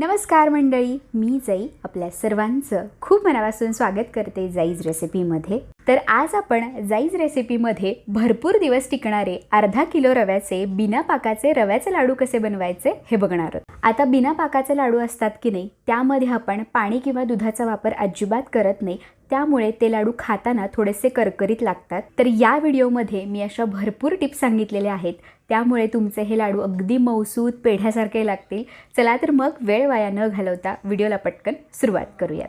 नमस्कार मंडळी मी जाई आपल्या सर्वांचं खूप मनापासून स्वागत करते जाईज रेसिपीमध्ये. तर आज आपण जाईज रेसिपीमध्ये भरपूर दिवस टिकणारे अर्धा किलो रव्याचे बिना पाकाचे रव्याचे लाडू कसे बनवायचे हे बघणार आहोत. आता बिना पाकाचे लाडू असतात की नाही त्यामध्ये आपण पाणी किंवा दुधाचा वापर अजिबात करत नाही त्यामुळे ते लाडू खाताना थोडेसे करकरीत लागतात. तर या व्हिडिओमध्ये मी अशा भरपूर टिप्स सांगितलेल्या आहेत त्यामुळे तुमचे हे लाडू अगदी मौसूद पेढ्यासारखे लागतील. चला तर मग वेळ वाया न घालवता व्हिडिओला पटकन सुरुवात करूयात.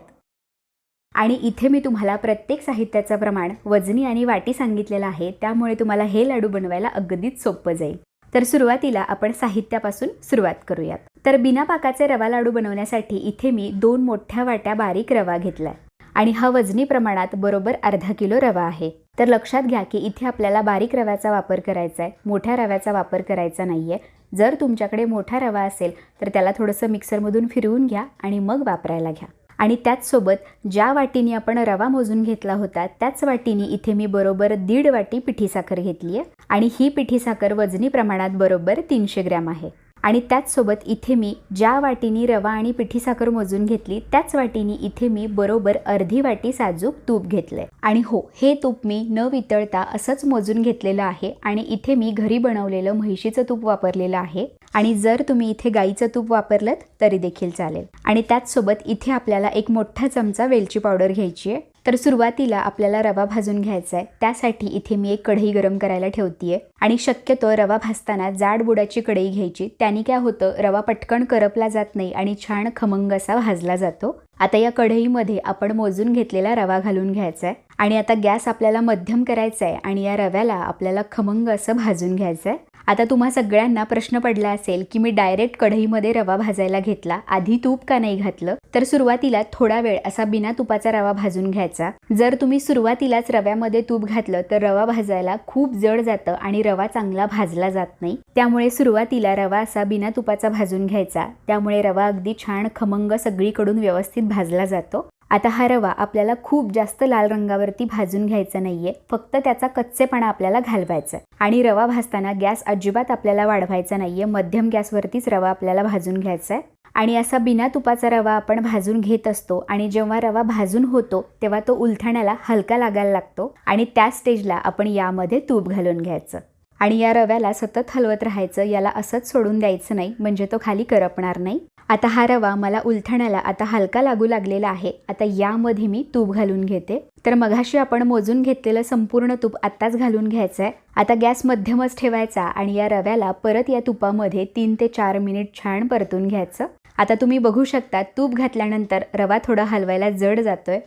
आणि इथे मी तुम्हाला प्रत्येक साहित्याचं प्रमाण वजनी आणि वाटी सांगितलेलं आहे. त्यामुळे तुम्हाला हे लाडू बनवायला अगदीच सोपं जाईल. तर सुरुवातीला आपण साहित्यापासून सुरुवात करूयात. तर बिना पाकाचे रवा लाडू बनवण्यासाठी इथे मी दोन मोठ्या वाट्या बारीक रवा घेतलाय. आणि हा वजनी प्रमाणात बरोबर अर्धा किलो रवा आहे. तर लक्षात घ्या की इथे आपल्याला बारीक रव्याचा वापर करायचा आहे. मोठ्या रव्याचा वापर करायचा नाही आहे जर तुमच्याकडे मोठा रवा असेल तर त्याला थोडंसं मिक्सरमधून फिरवून घ्या आणि मग वापरायला घ्या. आणि त्याचसोबत ज्या वाटीने आपण रवा मोजून घेतला होता त्याच वाटीने इथे मी बरोबर दीड वाटी पिठी साखर घेतली आहे आणि ही पिठी साखर वजनी प्रमाणात बरोबर तीनशे ग्रॅम आहे. आणि त्याचसोबत इथे मी ज्या वाटीनी रवा आणि पिठी साखर मोजून घेतली त्याच वाटीनी इथे मी बरोबर अर्धी वाटी साजूक तूप घेतलंय. आणि हो हे तूप मी न वितळता असंच मोजून घेतलेलं आहे आणि इथे मी घरी बनवलेलं म्हैशीचं तूप वापरलेलं आहे. आणि जर तुम्ही इथे गाईचं तूप वापरलं तरी देखील चालेल. आणि त्याचसोबत इथे आपल्याला एक मोठा चमचा वेलची पावडर घ्यायची आहे तर सुरुवातीला आपल्याला रवा भाजून घ्यायचा आहे. त्यासाठी इथे मी एक कढई गरम करायला ठेवतीये. आणि शक्यतो रवा भाजताना जाड बुडाची कढई घ्यायची. त्याने काय होतं रवा पटकन करपला जात नाही आणि छान खमंग असा भाजला जातो. आता या कढईमध्ये आपण मोजून घेतलेला रवा घालून घ्यायचा आहे. आणि आता गॅस आपल्याला मध्यम करायचा आहे आणि या रव्याला आपल्याला खमंग असं भाजून घ्यायचं आहे. आता तुम्हा सगळ्यांना प्रश्न पडला असेल की मी डायरेक्ट कढईमध्ये रवा भाजायला घेतला आधी तूप का नाही घातलं? तर सुरुवातीला थोडा वेळ असा बिना तुपाचा रवा भाजून घ्यायचा. जर तुम्ही सुरुवातीलाच रव्यामध्ये तूप घातलं तर रवा भाजायला खूप जड जातं आणि रवा चांगला भाजला जात नाही. त्यामुळे सुरुवातीला रवा असा बिना तुपाचा भाजून घ्यायचा. त्यामुळे रवा अगदी छान खमंग सगळीकडून व्यवस्थित भाजला जातो. आता हा रवा आपल्याला खूप जास्त लाल रंगावरती भाजून घ्यायचा नाहीये. फक्त त्याचा कच्चेपणा आपल्याला घालवायचा आणि रवा भाजताना गॅस अजिबात आपल्याला वाढवायचा नाहीये. मध्यम गॅसवरतीच रवा आपल्याला भाजून घ्यायचा आहे. आणि असा बिना तुपाचा रवा आपण भाजून घेत असतो आणि जेव्हा रवा भाजून होतो तेव्हा तो उलथण्याला हलका लागायला लागतो आणि त्या स्टेजला आपण यामध्ये तूप घालून घ्यायचं. आणि या रव्याला सतत हलवत राहायचं याला असंच सोडून द्यायचं नाही म्हणजे तो खाली करपणार नाही. आता हा रवा मला उलथण्याला आता हलका लागू लागलेला आहे. आता यामध्ये मी तूप घालून घेते. तर मघाशी आपण मोजून घेतलेलं संपूर्ण तूप आत्ताच घालून घ्यायचं आहे आता गॅस मध्यमच ठेवायचा आणि या रव्याला परत या तुपामध्ये तीन ते चार मिनिट छान परतून घ्यायचं. आता तुम्ही बघू शकता तूप घातल्यानंतर रवा थोडा हलवायला जड जातोय.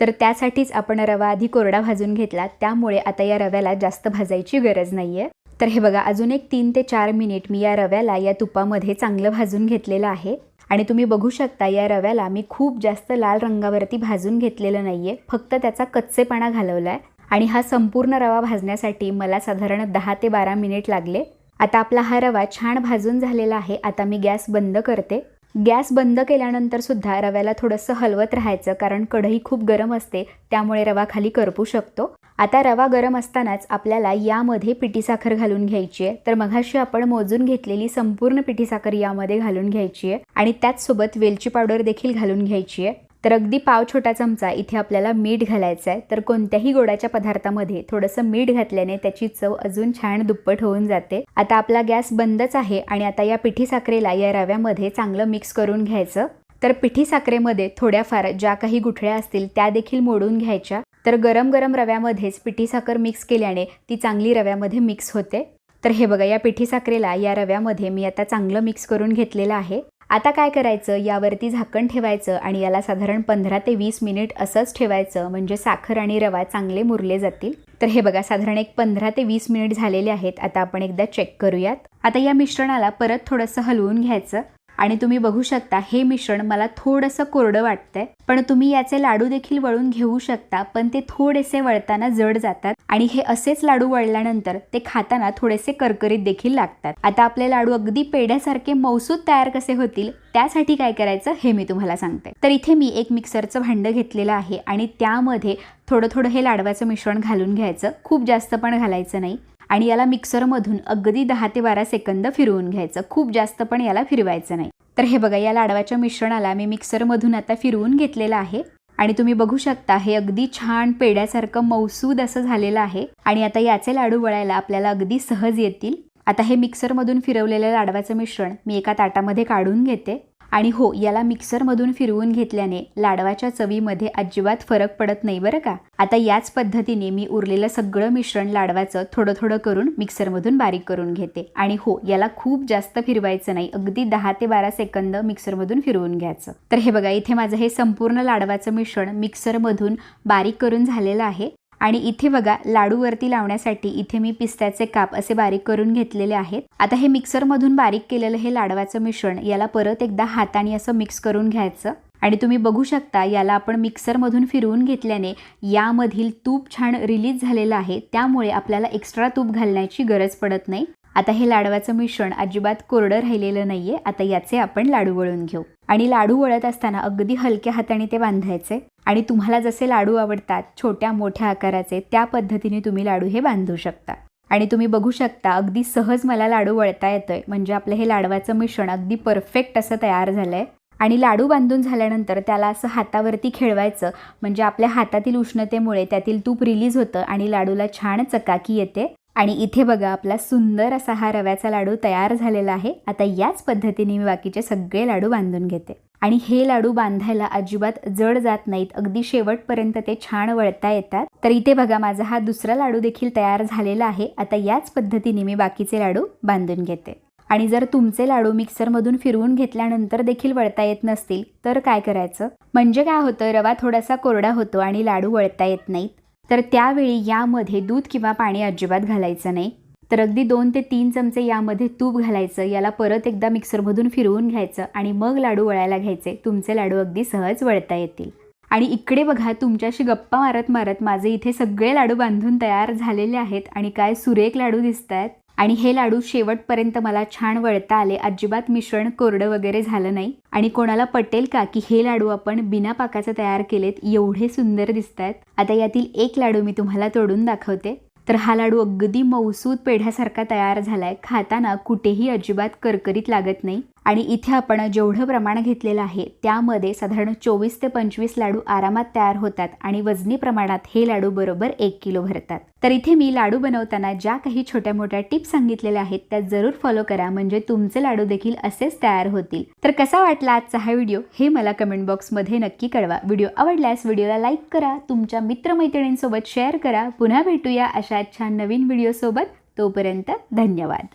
तर त्यासाठीच आपण रवा आधी कोरडा भाजून घेतला. त्यामुळे आता या रव्याला जास्त भाजायची गरज नाही आहे तर हे बघा अजून एक तीन ते चार मिनिट मी या रव्याला या तुपामध्ये चांगलं भाजून घेतलेलं आहे. आणि तुम्ही बघू शकता या रव्याला मी खूप जास्त लाल रंगावरती भाजून घेतलेलं नाही आहे फक्त त्याचा कच्चेपणा घालवला आहे आणि हा संपूर्ण रवा भाजण्यासाठी मला साधारण दहा ते बारा मिनिट लागले. आता आपला हा रवा छान भाजून झालेला आहे. आता मी गॅस बंद करते. गॅस बंद केल्यानंतर सुद्धा रव्याला थोडंसं हलवत राहायचं कारण कढई खूप गरम असते त्यामुळे रवा खाली करपू शकतो. आता रवा गरम असतानाच आपल्याला यामध्ये पिठी साखर घालून घ्यायची आहे. तर मघाशी आपण मोजून घेतलेली संपूर्ण पिठी साखर यामध्ये घालून घ्यायची आहे. आणि त्याचसोबत वेलची पावडर देखील घालून घ्यायची आहे. तर अगदी पाव छोटा चमचा इथे आपल्याला मीठ घालायचं आहे. तर कोणत्याही गोडाच्या पदार्थामध्ये थोडंसं मीठ घातल्याने त्याची चव अजून छान दुप्पट होऊन जाते. आता आपला गॅस बंदच आहे आणि आता या पिठी साखरेला या रव्यामध्ये चांगलं मिक्स करून घ्यायचं. तर पिठी साखरेमध्ये थोड्याफार ज्या काही गुठळ्या असतील त्या देखील मोडून घ्यायच्या. तर गरम गरम रव्यामध्येच पिठी साखर मिक्स केल्याने ती चांगली रव्यामध्ये मिक्स होते. तर हे बघा या पिठी साखरेला या रव्यामध्ये मी आता चांगलं मिक्स करून घेतलेलं आहे. आता काय करायचं? यावरती झाकण ठेवायचं आणि याला साधारण पंधरा ते वीस मिनिट असंच ठेवायचं म्हणजे साखर आणि रवा चांगले मुरले जातील. तर हे बघा साधारण एक पंधरा ते वीस मिनिट झालेले आहेत. आता आपण एकदा चेक करूयात. आता या मिश्रणाला परत थोडंसं हलवून घ्यायचं. आणि तुम्ही बघू शकता हे मिश्रण मला थोडंसं कोरडं वाटतंय पण तुम्ही याचे लाडू देखील वळून घेऊ शकता पण ते थोडेसे वळताना जड जातात आणि हे असेच लाडू वळल्यानंतर ते खाताना थोडेसे करकरीत देखील लागतात. आता आपले लाडू अगदी पेढ्यासारखे मौसूद तयार कसे होतील त्यासाठी काय करायचं हे मी तुम्हाला सांगते. तर इथे मी एक मिक्सरचं भांडं घेतलेलं आहे आणि त्यामध्ये थोडं थोडं हे लाडवाचं मिश्रण घालून घ्यायचं. खूप जास्त पण घालायचं नाही. आणि याला मिक्सरमधून अगदी दहा ते बारा सेकंद फिरवून घ्यायचं. खूप जास्त पण याला फिरवायचं नाही. तर हे बघा या लाडवाच्या मिश्रणाला मी मिक्सरमधून आता फिरवून घेतलेलं आहे. आणि तुम्ही बघू शकता हे अगदी छान पेड्यासारखं मौसूद असं झालेलं आहे. आणि आता याचे लाडू वळायला आपल्याला अगदी सहज येतील. आता हे मिक्सरमधून फिरवलेलं लाडवाचं मिश्रण मी एका ताटामध्ये काढून घेते. आणि हो याला मिक्सरमधून फिरवून घेतल्याने लाडवाच्या चवीमध्ये अजिबात फरक पडत नाही बरं का? आता याच पद्धतीने मी उरलेलं सगळं मिश्रण लाडवाचं थोडं थोडं करून मिक्सरमधून बारीक करून घेते. आणि हो याला खूप जास्त फिरवायचं नाही. अगदी दहा ते बारा सेकंद मिक्सरमधून फिरवून घ्यायचं. तर हे बघा इथे माझं हे संपूर्ण लाडवाचं मिश्रण मिक्सरमधून बारीक करून झालेलं आहे. आणि इथे बघा लाडूवरती लावण्यासाठी इथे मी पिस्त्याचे काप असे बारीक करून घेतलेले आहेत. आता हे मिक्सरमधून बारीक केलेलं हे लाडवाचं मिश्रण याला परत एकदा हाताने असं मिक्स करून घ्यायचं. आणि तुम्ही बघू शकता याला आपण मिक्सरमधून फिरवून घेतल्याने यामधील तूप छान रिलीज झालेलं आहे. त्यामुळे आपल्याला एक्स्ट्रा तूप घालण्याची गरज पडत नाही. आता हे लाडवाचं मिश्रण अजिबात कोरडं राहिलेलं नाहीये. आता याचे आपण लाडू वळून घेऊ. आणि लाडू वळत असताना अगदी हलक्या हाताने ते बांधायचे. आणि तुम्हाला जसे लाडू आवडतात छोट्या मोठ्या आकाराचे त्या पद्धतीने तुम्ही लाडू हे बांधू शकता. आणि तुम्ही बघू शकता अगदी सहज मला लाडू वळता येतोय. म्हणजे आपलं हे लाडवाचं मिश्रण अगदी परफेक्ट असं तयार झालंय. आणि लाडू बांधून झाल्यानंतर त्याला असं हातावरती खेळवायचं. म्हणजे आपल्या हातातील उष्णतेमुळे त्यातील तूप रिलीज होतं आणि लाडूला छान चकाकी येते. आणि इथे बघा आपला सुंदर असा हा रव्याचा लाडू तयार झालेला आहे. आता याच पद्धतीने मी बाकीचे सगळे लाडू बांधून घेते. आणि हे लाडू बांधायला अजिबात जड जात नाहीत. अगदी शेवटपर्यंत ते छान वळता येतात. तर इथे बघा माझा हा दुसरा लाडू देखील तयार झालेला आहे. आता याच पद्धतीने मी बाकीचे लाडू बांधून घेते. आणि जर तुमचे लाडू मिक्सरमधून फिरवून घेतल्यानंतर देखील वळता येत नसतील तर काय करायचं? म्हणजे काय होतं रवा थोडासा कोरडा होतो आणि लाडू वळता येत नाहीत. तर त्यावेळी यामध्ये दूध किंवा पाणी अजिबात घालायचं नाही. तर अगदी दोन ते तीन चमचे यामध्ये तूप घालायचं याला परत एकदा मिक्सरमधून फिरवून घ्यायचं आणि मग लाडू वळायला घ्यायचे. तुमचे लाडू अगदी सहज वळता येतील. आणि इकडे बघा तुमच्याशी गप्पा मारत मारत माझे इथे सगळे लाडू बांधून तयार झालेले आहेत. आणि काय सुरेख लाडू दिसत आहेत आणि हे लाडू शेवटपर्यंत मला छान वळता आले. अजिबात मिश्रण कोरडं वगैरे झालं नाही. आणि कोणाला पटेल का की हे लाडू आपण बिना पाकाचे तयार केलेत एवढे सुंदर दिसत आहेत आता यातील एक लाडू मी तुम्हाला तोडून दाखवते. तर हा लाडू अगदी मौसूद पेढ्यासारखा तयार झालाय. खाताना कुठेही अजिबात करकरीत लागत नाही. आणि इथे आपण जेवढं प्रमाण घेतलेलं आहे त्यामध्ये साधारण चोवीस ते पंचवीस लाडू आरामात तयार होतात आणि वजनी प्रमाणात हे लाडू बरोबर एक किलो भरतात. तर इथे मी लाडू बनवताना ज्या काही छोट्या मोठ्या टिप्स सांगितलेल्या आहेत त्या जरूर फॉलो करा म्हणजे तुमचे लाडू देखील असेच तयार होतील. तर कसा वाटला आजचा हा व्हिडिओ हे मला कमेंट बॉक्समध्ये नक्की कळवा. व्हिडिओ आवडल्यास व्हिडिओला लाईक करा तुमच्या मित्रमैत्रिणींसोबत शेअर करा. पुन्हा भेटूया अशा छान नवीन व्हिडिओसोबत. तोपर्यंत धन्यवाद.